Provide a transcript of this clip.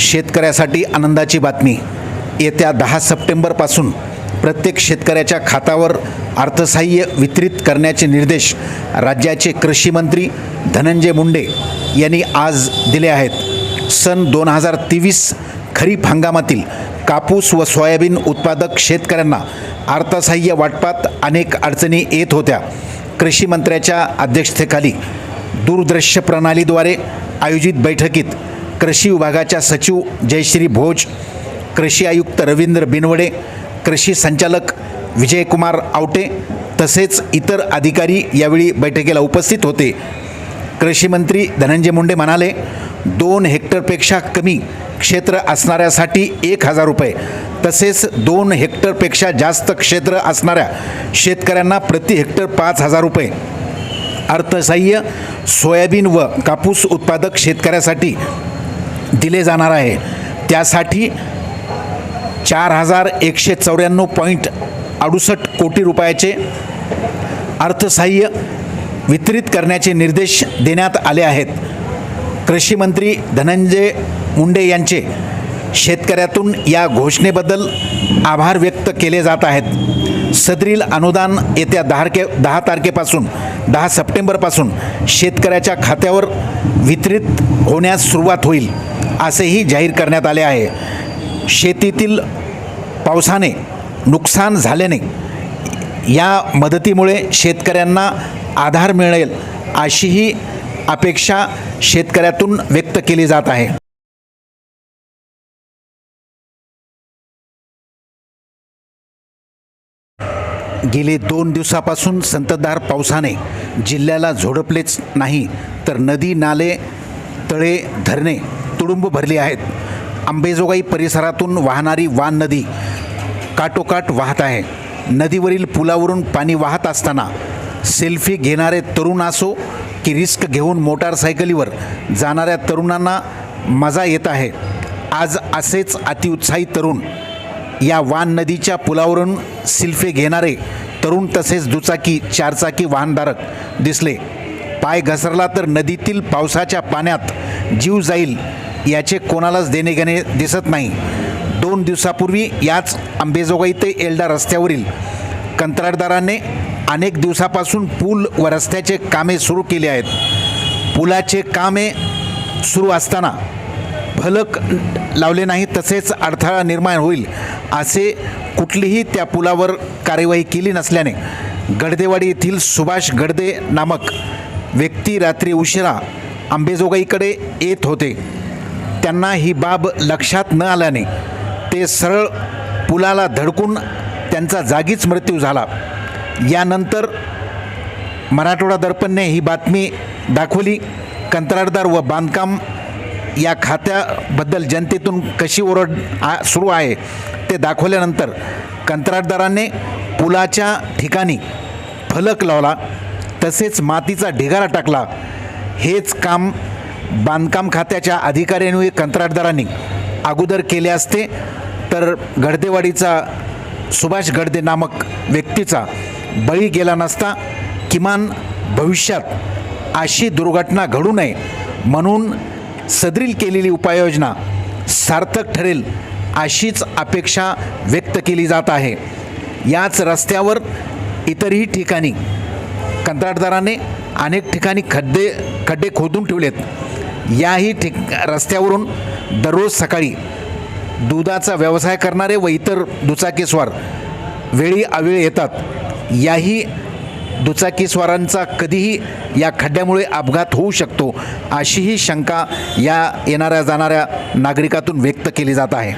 शेतकऱ्यासाठी आनंदाची बातमी. येत्या दहा सप्टेंबरपासून प्रत्येक शेतकऱ्याच्या खात्यावर अर्थसहाय्य वितरित करण्याचे निर्देश राज्याचे कृषी मंत्री धनंजय मुंडे यांनी आज दिले आहेत. सन दोन हजार तेवीस खरीप हंगामातील कापूस व सोयाबीन उत्पादक शेतकऱ्यांना अर्थसहाय्य वाटपात अनेक अडचणी येत होत्या. कृषी मंत्र्याच्या अध्यक्षतेखाली दूरदृश्य प्रणालीद्वारे आयोजित बैठकीत कृषी विभागाच्या सचिव जयश्री भोज कृषी आयुक्त रवींद्र बिनवडे कृषी संचालक विजयकुमार आवटे तसेच इतर अधिकारी यावेळी बैठकीला उपस्थित होते. कृषीमंत्री धनंजय मुंडे म्हणाले दोन हेक्टरपेक्षा कमी क्षेत्र असणाऱ्यासाठी एक हजार रुपये तसेच दोन हेक्टरपेक्षा जास्त क्षेत्र असणाऱ्या शेतकऱ्यांना प्रति हेक्टर पाच हजार रुपये. अर्थसहाय्य सोयाबीन व कापूस उत्पादक शेतकऱ्यासाठी दिले जाणार आहे. त्यासाठी चार हजार एकशे चौऱ्याण्णव पॉईंट अडुसष्ट कोटी रुपयाचे अर्थसहाय्य वितरित करण्याचे निर्देश देण्यात आले आहेत. कृषीमंत्री धनंजय मुंडे यांचे शेतकऱ्यातून या घोषणेबद्दल आभार व्यक्त केले जात आहेत. सदरील अनुदान येत्या दहाके दहा तारखेपासून दहा सप्टेंबरपासून शेतकऱ्याच्या खात्यावर वितरित होण्यास सुरुवात होईल. असेही जाहीर करण्यात आले आहे. शेतीतील पावसाने नुकसान झाल्याने या मदतीमुळे शेतकऱ्यांना आधार मिळेल अशीही अपेक्षा शेतकऱ्यातून व्यक्त केली जात आहे. गेले दोन दिवसापासून संततधार पावसाने जिल्ह्याला झोडपलेच नाही तर नदी नाले तळे धरणे तुडुंब भरली आहेत. आंबेजोगाई परिसरातून वाहणारी वान नदी काटोकाट वाहत आहे. नदीवरील पुलावरून पाणी वाहत असताना सेल्फी घेणारे तरुण असो की रिस्क घेऊन मोटारसायकलीवर जाणाऱ्या तरुणांना मजा येत आहे. आज असेच अतिउत्साही तरुण या वान नदीच्या पुलावरून सिल्फे घेणारे तरुण तसेच दुचाकी चारचाकी वाहनधारक दिसले. पाय घसरला तर नदीतील पावसाच्या पाण्यात जीव जाईल याचे कोणालाच देणे घेणे दिसत नाही. दोन दिवसापूर्वी याच अंबेजोगाई ते एल्डा रस्त्यावरील कंत्राटदाराने अनेक दिवसापासून पूल व रस्त्याचे कामे सुरू केले आहेत. पुलाचे कामे सुरू असताना फलक लावले नाही तसेच अडथळा निर्माण होईल असे कुठलीही त्या पुलावर कार्यवाही केली नसल्याने गडदेवाडी येथील सुभाष गडदे नामक व्यक्ती रात्री उशिरा अंबेजोगाईकडे येत होते. त्यांना ही बाब लक्षात न आल्याने ते सरळ पुलाला धडकून त्यांचा जागीच मृत्यू झाला. यानंतर मराठवाडा दर्पणने ही बातमी दाखवली. कंत्राटदार व बांधकाम या खात्याबद्दल जनतेतून कशी ओरड आ सुरू आहे ते दाखवल्यानंतर कंत्राटदाराने पुलाच्या ठिकाणी फलक लावला. तसेच मातीचा ढिगारा टाकला. हेच काम बांधकाम खात्याच्या अधिकाऱ्यांनी कंत्राटदारांनी अगोदर केले असते तर गडदेवाडीचा सुभाष गडदे नामक व्यक्तीचा बळी गेला नसता किमान भविष्यात अशी दुर्घटना घडू नये म्हणून सदरील केलेली उपाययोजना सार्थक ठरेल अशीच अपेक्षा व्यक्त केली जात आहे. याच रस्त्यावर इतरही ठिकाणी कंत्राटदाराने अनेक ठिकाणी खड्डे खड्डे खोदून ठेवलेत. याही ठिक रस्त्यावरून दररोज सकाळी दुधाचा व्यवसाय करणारे व इतर दुचाकीस्वार वेळी अवेळी येतात. याही दुचाकीस्वारांचा कधीही या खड्ड्यामुळे अपघात होऊ शकतो अशीही शंका या येणाऱ्या जाणाऱ्या नागरिकातून व्यक्त केली जात आहे.